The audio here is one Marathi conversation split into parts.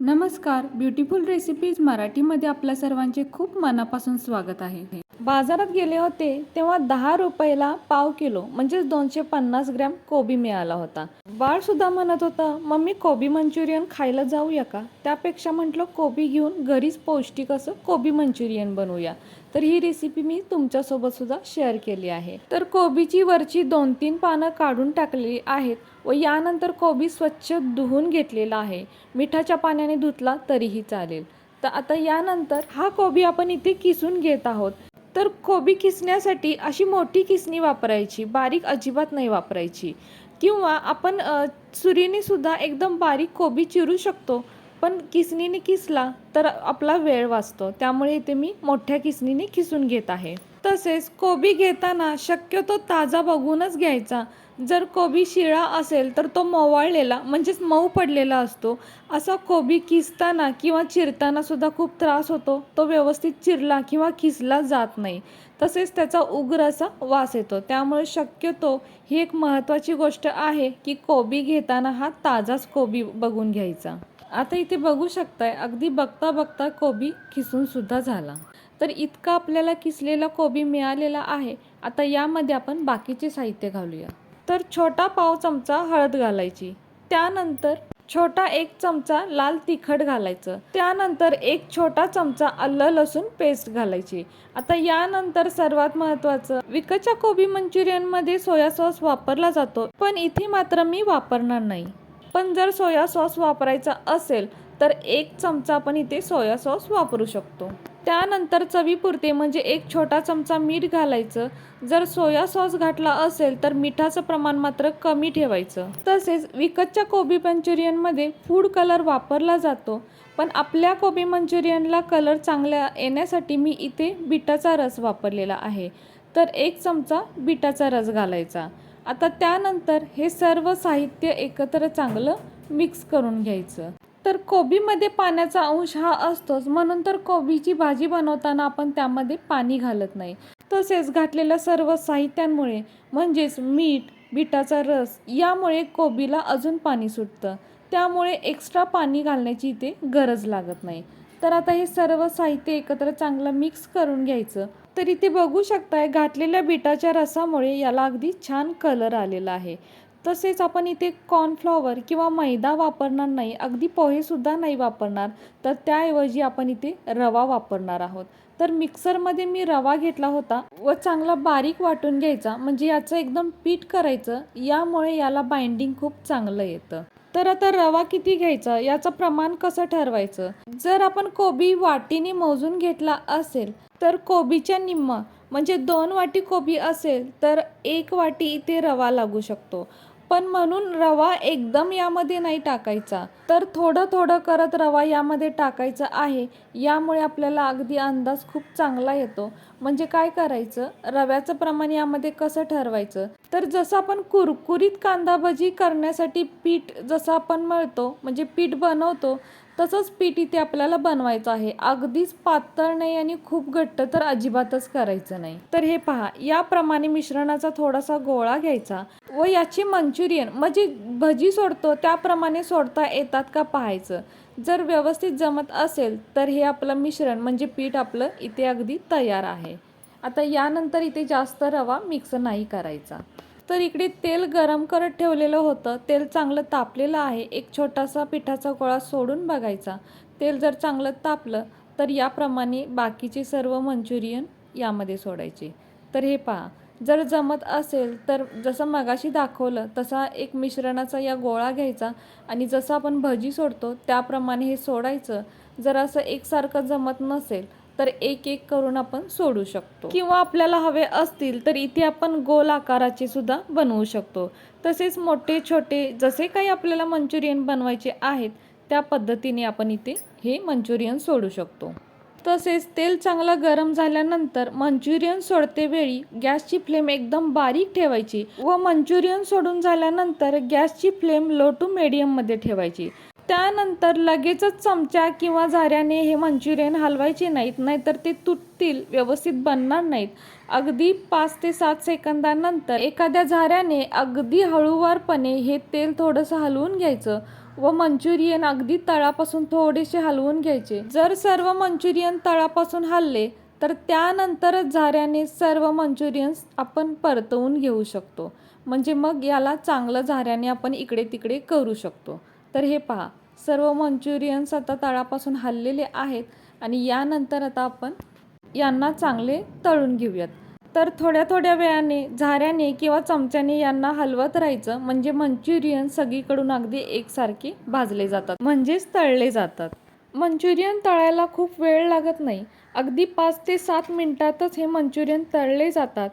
नमस्कार. ब्युटिफुल रेसिपीज मराठीमध्ये आपल्या सर्वांचे खूप मनापासून स्वागत आहे. बाजारात गेले होते तेव्हा दहा रुपयाला पाव किलो म्हणजेच दोनशे पन्नास ग्रॅम कोबी मिळाला होता. बाळ सुद्धा म्हणत होतं मम्मी कोबी मंचुरियन खायला जाऊया का? त्यापेक्षा म्हटलं कोबी घेऊन घरीच पौष्टिक असं कोबी मंचुरियन बनवूया. तर ही रेसिपी मी तुमच्यासोबत सुद्धा शेअर केली आहे. तर कोबीची वरची दोन तीन पानं काढून टाकलेली आहेत व यानंतर कोबी स्वच्छ धुवून घेतलेला आहे. मिठाच्या पाण्याने धुतला तरीही चालेल. तर आता यानंतर हा कोबी आपण इथे किसून घेत आहोत. तर कोबी किसण्यासाठी अशी मोठी किसणी वापरायची बारीक अजिबात नाही वापरायची. किंवा आपण सुरीने सुद्धा एकदम बारीक कोबी चिरू शकतो पण किसणीने किसला तर आपला वेळ वाचतो. त्यामुळे इथे मी मोठ्या किसणीने किसून घेत आहे. तसेच कोबी घेताना शक्यतो ताजा बघूनच घ्यायचा. जर कोबी शिळा असेल तर तो मवाळलेला म्हणजेच मऊ पडलेला असतो. असा कोबी किसताना किंवा चिरताना सुद्धा खूप त्रास होतो. तो व्यवस्थित चिरला किंवा किसला जात नाही. तसेच त्याचा उग्र असा वास येतो. त्यामुळे शक्यतो ही एक महत्त्वाची गोष्ट आहे की कोबी घेताना हा ताजाच कोबी बघून घ्यायचा. आता इथे बघू शकताय अगदी बघता बघता कोबी किसूनसुद्धा झाला. तर इतका आपल्याला किसलेला कोबी मिळालेला आहे. आता यामध्ये आपण बाकीचे साहित्य घालूया. तर छोटा पाव चमचा हळद घालायची. त्यानंतर छोटा एक चमचा लाल तिखट घालायचं. त्यानंतर एक छोटा चमचा आलं लसूण पेस्ट घालायची. आता यानंतर सर्वात महत्त्वाचं विकतच्या कोबी मंचुरियनमध्ये सोया सॉस वापरला जातो पण इथे मात्र मी वापरणार नाही. पण जर सोया सॉस वापरायचा असेल तर एक चमचा आपण इथे सोया सॉस वापरू शकतो. त्यानंतर चवीपुरते म्हणजे एक छोटा चमचा मीठ घालायचं. जर सोया सॉस घातला असेल तर मिठाचं प्रमाण मात्र कमी ठेवायचं. तसेच विकतच्या कोबी मंचुरियनमध्ये फूड कलर वापरला जातो. पण आपल्या कोबी मंचुरियनला कलर चांगला येण्यासाठी मी इथे बिटाचा रस वापरलेला आहे. तर एक चमचा बिटाचा रस घालायचा. आता त्यानंतर हे सर्व साहित्य एकत्र चांगलं मिक्स करून घ्यायचं. तर कोबीमध्ये पाण्याचा अंश हा असतोच. म्हणून तर कोबीची भाजी बनवताना आपण त्यामध्ये पाणी घालत नाही. तसेच घातलेल्या सर्व साहित्यांमुळे म्हणजेच मीठ बिटाचा रस यामुळे कोबीला अजून पाणी सुटतं. त्यामुळे एक्स्ट्रा पाणी घालण्याची इथे गरज लागत नाही. तर आता हे सर्व साहित्य एकत्र चांगलं मिक्स करून घ्यायचं. तर इथे बघू शकताय घातलेल्या बिटाच्या रसामुळे याला अगदी छान कलर आलेला आहे. तसेच आपण इथे कॉर्नफ्लॉवर किंवा मैदा वापरणार नाही अगदी पोहेसुद्धा नाही वापरणार तर त्याऐवजी आपण इथे रवा वापरणार आहोत. तर मिक्सरमध्ये मी रवा घेतला होता व चांगला बारीक वाटून घ्यायचा म्हणजे याचं एकदम पीठ करायचं यामुळे याला बाइंडिंग खूप चांगलं येतं. तर आता रवा किती घ्यायचा याचं प्रमाण कसं ठरवायचं? जर आपण कोबी वाटीने मोजून घेतला असेल तर कोबीच्या निम्मा म्हणजे दोन वाटी कोबी असेल तर एक वाटी इथे रवा लागू शकतो. पण म्हणून रवा एकदम यामध्ये नाही टाकायचा. तर थोडं थोडं करत रवा यामध्ये टाकायचा आहे. यामुळे आपल्याला अगदी अंदाज खूप चांगला येतो. म्हणजे काय करायचं? रव्याचं प्रमाण यामध्ये कसं ठरवायचं? तर जसं आपण कुरकुरीत कांदा भजी करण्यासाठी पीठ जसं आपण मळतो म्हणजे पीठ बनवतो तसंच पीठ इथे आपल्याला बनवायचं आहे. अगदीच पातळ नाही आणि खूप घट्ट तर अजिबातच करायचं नाही. तर हे पहा याप्रमाणे मिश्रणाचा थोडासा गोळा घ्यायचा व याची मंचुरियन म्हणजे भजी सोडतो त्याप्रमाणे सोडता येतात का पाहायचं. जर व्यवस्थित जमत असेल तर हे आपलं मिश्रण म्हणजे पीठ आपलं इथे अगदी तयार आहे. आता यानंतर इथे जास्त रवा मिक्स नाही करायचा. तर इकडे तेल गरम करत ठेवलेलं होतं. तेल चांगलं तापलेलं आहे. एक छोटासा पिठाचा गोळा सोडून बघायचा. तेल जर चांगलं तापलं तर याप्रमाणे बाकीचे सर्व मंचुरियन यामध्ये सोडायचे. तर हे पहा जर जमत असेल तर जसं मगाशी दाखवलं तसा एक मिश्रणाचा या गोळा घ्यायचा आणि जसं आपण भजी सोडतो त्याप्रमाणे हे सोडायचं. जर असं एकसारखं जमत नसेल तर एक एक करून आपण सोडू शकतो. किंवा आपल्याला हवे असतील तर इथे आपण गोल आकाराचे सुद्धा बनवू शकतो. तसेच मोठे छोटे जसे काही आपल्याला मंचुरियन बनवायचे आहेत त्या पद्धतीने आपण इथे हे मंचुरियन सोडू शकतो. तसेच तेल चांगलं गरम झाल्यानंतर मंचुरियन सोडते वेळी गॅसची फ्लेम एकदम बारीक ठेवायची व मंचुरियन सोडून झाल्यानंतर गॅसची फ्लेम लो टू मध्ये ठेवायची. त्यानंतर लगेचच चमचा किंवा झाऱ्याने हे मंचुरियन हलवायचे नाहीत नाहीतर ते तुटतील व्यवस्थित बनणार नाहीत. अगदी पाच ते सात सेकंदानंतर एखाद्या झाऱ्याने अगदी हळूवारपणे हे तेल थोडंसं हलवून घ्यायचं व मंचुरियन अगदी तळापासून थोडेसे हलवून घ्यायचे. जर सर्व मंचुरियन तळापासून हलले तर त्यानंतरच झाऱ्याने सर्व मंचुरियन्स आपण परतवून घेऊ शकतो. म्हणजे मग याला चांगलं झाऱ्याने आपण इकडे तिकडे करू शकतो. तर हे पहा सर्व मंचुरियन्स आता तळापासून हललेले आहेत आणि यानंतर आता आपण यांना चांगले तळून घेऊयात. तर थोड्या थोड्या वेळाने झाऱ्याने किंवा चमच्याने यांना हलवत राहायचं म्हणजे मंचुरियन सगळीकडून अगदी एकसारखे भाजले जातात म्हणजेच तळले जातात. मंचुरियन तळायला खूप वेळ लागत नाही. अगदी पाच ते सात मिनटातच हे मंचुरियन तळले जातात.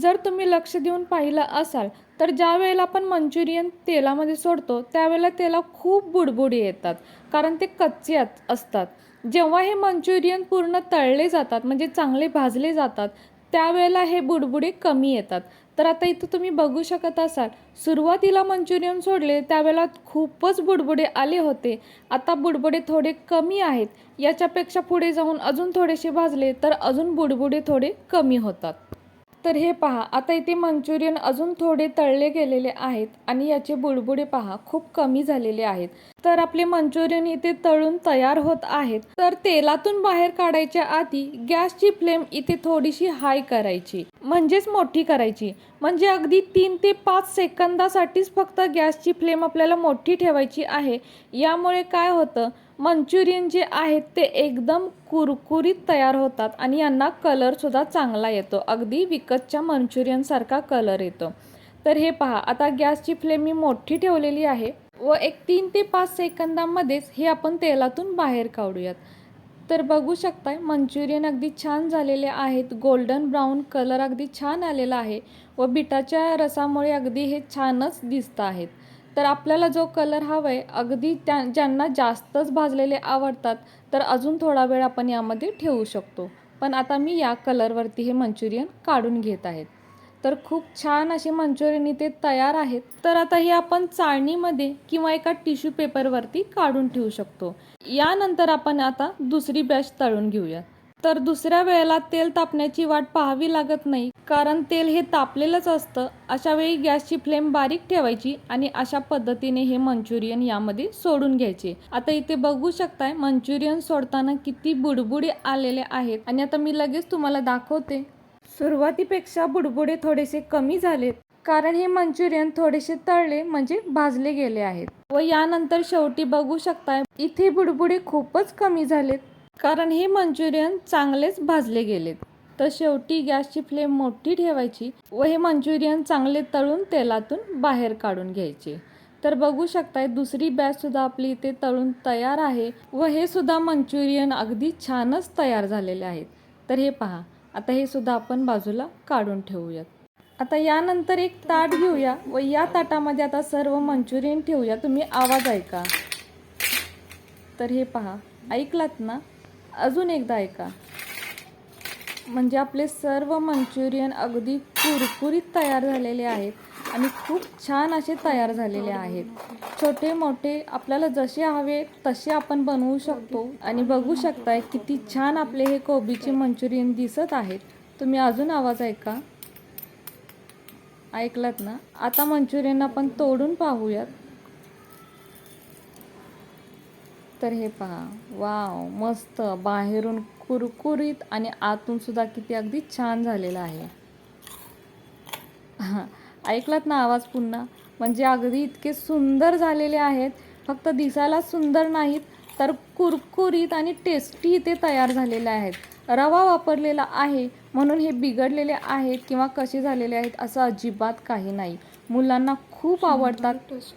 जर तुम्ही लक्ष देऊन पाहिलं असाल तर ज्या वेळेला आपण मंचुरियन तेलामध्ये सोडतो त्यावेळेला त्याला खूप बुडबुडी येतात कारण ते कच्चे असतात. जेव्हा हे मंचुरियन पूर्ण तळले जातात म्हणजे चांगले भाजले जातात त्यावेळेला हे बुडबुडे कमी येतात. तर आता इथं तुम्ही बघू शकत असाल सुरुवातीला मंचुरियन सोडले त्यावेळेला खूपच बुडबुडे आले होते. आता बुडबुडे थोडे कमी आहेत याच्यापेक्षा पुढे जाऊन अजून थोडेसे भाजले तर अजून बुडबुडे थोडे कमी होतात. तर हे पहा आता इथे मंचुरियन अजून थोडे तळले गेलेले आहेत आणि याचे बुडबुडे पहा खूप कमी झालेले आहेत. तर आपले मंचुरियन इथे तळून तयार होत आहेत. तर तेलातून बाहेर काढायच्या आधी गॅसची फ्लेम इथे थोडीशी हाय करायची. म्हणजेच मोठी करायची. म्हणजे अगदी तीन ते पाच सेकंदासाठीच फक्त गॅसची फ्लेम आपल्याला मोठी ठेवायची आहे. यामुळे काय होतं? मंचुरियन जे आहेत ते एकदम कुरकुरीत तयार होतात आणि यांना कलरसुद्धा चांगला येतो. अगदी विकतच्या मंचुरियनसारखा कलर येतो. तर हे पहा आता गॅसची फ्लेम मी मोठी ठेवलेली आहे. व एक तीन ते पाच सेकंदामध्येच हे आपण तेलातून बाहेर काढूयात. तर बघू शकताय मंचुरियन अगदी छान झालेले आहेत. गोल्डन ब्राऊन कलर अगदी छान आलेला आहे व बिटाच्या रसामुळे अगदी हे छानच दिसत आहेत. तर आपल्याला जो कलर हवा आहे अगदी त्या ज्यांना जास्तच भाजलेले आवडतात तर अजून थोडा वेळ आपण यामध्ये ठेवू शकतो. पण आता मी या कलरवरती हे मंचुरियन काढून घेत आहेत तर खूप छान असे मंचुरियन इथे तयार आहेत. तर आता हे आपण चाळणीमध्ये किंवा एका टिश्यू पेपरवरती काढून ठेवू शकतो. यानंतर आपण आता दुसरी बॅच तळून घेऊया. तर दुसऱ्या वेळेला तेल तापण्याची वाट पाहावी लागत नाही कारण तेल हे तापलेलंच असतं. अशा वेळी गॅसची फ्लेम बारीक ठेवायची आणि अशा पद्धतीने हे मंचुरियन यामध्ये सोडून घ्यायचे. आता इथे बघू शकताय मंचुरियन सोडताना किती बुडबुडे आलेले आहेत. आणि आता मी लगेच तुम्हाला दाखवते. सुरुवातीपेक्षा बुडबुडे थोडेसे कमी झालेत. कारण हे मंचुरियन थोडेसे तळले म्हणजे भाजले गेले आहेत. व यानंतर शेवटी बघू शकताय इथे बुडबुडे खूपच कमी झालेत. कारण हे मंचुरियन चांगलेच भाजले गेलेत. तर शेवटी गॅसची फ्लेम मोठी ठेवायची व हे मंचुरियन चांगले तळून तेलातून बाहेर काढून घ्यायचे. तर बघू शकताय दुसरी बॅच सुद्धा आपली इथे तळून तयार आहे व हे सुद्धा मंचुरियन अगदी छानच तयार झालेले आहेत. तर हे पहा. आता हे सुद्धा आपण बाजूला काढून ठेवूयात. आता यानंतर एक ताट घेऊया व या ताटामध्ये आता सर्व मंचुरियन ठेवूया. तुम्ही आवाज ऐका. तर हे पहा ऐकलात ना? अजून एकदा ऐका. म्हणजे आपले सर्व मंचुरियन अगदी कुरकुरीत तयार झालेले आहेत आणि खूप छान असे तयार झालेले आहेत. छोटे मोठे आपल्याला जसे हवे तसे आपण बनवू शकतो. आणि बघू शकताय किती छान आपले हे कोबीचे मंचुरियन दिसत आहेत. तुम्ही अजून आवाज ऐका. ऐकलात ना? आता मंचुरियन आपण तोडून पाहूयात. तर हे पहा. वाव मस्त. बाहेरून कुरकुरीत आणि आतून सुद्धा किती अगदी छान झालेलं आहे. हां ऐकलात ना आवाज पुन्हा? म्हणजे अगदी इतके सुंदर झालेले आहेत. फक्त दिसायला सुंदर नाहीत तर कुरकुरीत आणि टेस्टी ते तयार झालेले आहेत. रवा वापरलेला आहे म्हणून हे बिघडलेले आहेत किंवा कसे झालेले आहेत असं अजिबात काही नाही. मुलांना खूप आवडतात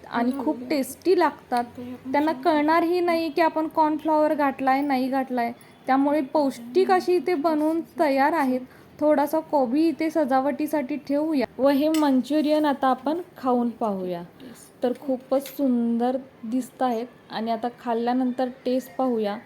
आणि खूप टेस्टी लागतात. त्यांना कळणारही नाही की आपण कॉर्नफ्लॉवर घातलाय नाही घातलाय. त्यामुळे पौष्टिक अशी इथे बनवून तयार आहेत. थोडासा कोबी इथे सजावटीसाठी ठेवूया. व हे मंचुरियन आता आपण खाऊन पाहूया. तर खूपच सुंदर दिसत आहेत. आणि आता खाल्ल्यानंतर टेस्ट पाहूया.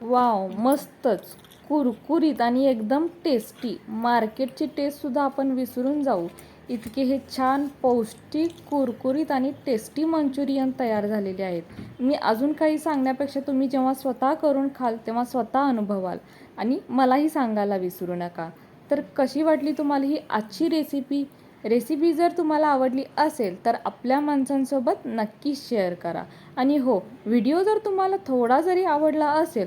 वाव मस्तच. कुरकुरीत आणि एकदम टेस्टी मार्केटची टेस्टसुद्धा आपण विसरून जाऊ. इतके हे छान पौष्टिक कुरकुरीत आणि टेस्टी मंचुरियन तयार झालेले आहेत. मी अजून काही सांगण्यापेक्षा तुम्ही जेव्हा स्वतः करून खाल तेव्हा स्वतः अनुभवाल. आणि मलाही सांगायला विसरू नका. तर कशी वाटली तुम्हाला ही आजची रेसिपी रेसिपी जर तुम्हाला आवडली असेल तर आपल्या माणसांसोबत नक्की शेअर करा. आणि हो व्हिडिओ जर तुम्हाला थोडा जरी आवडला असेल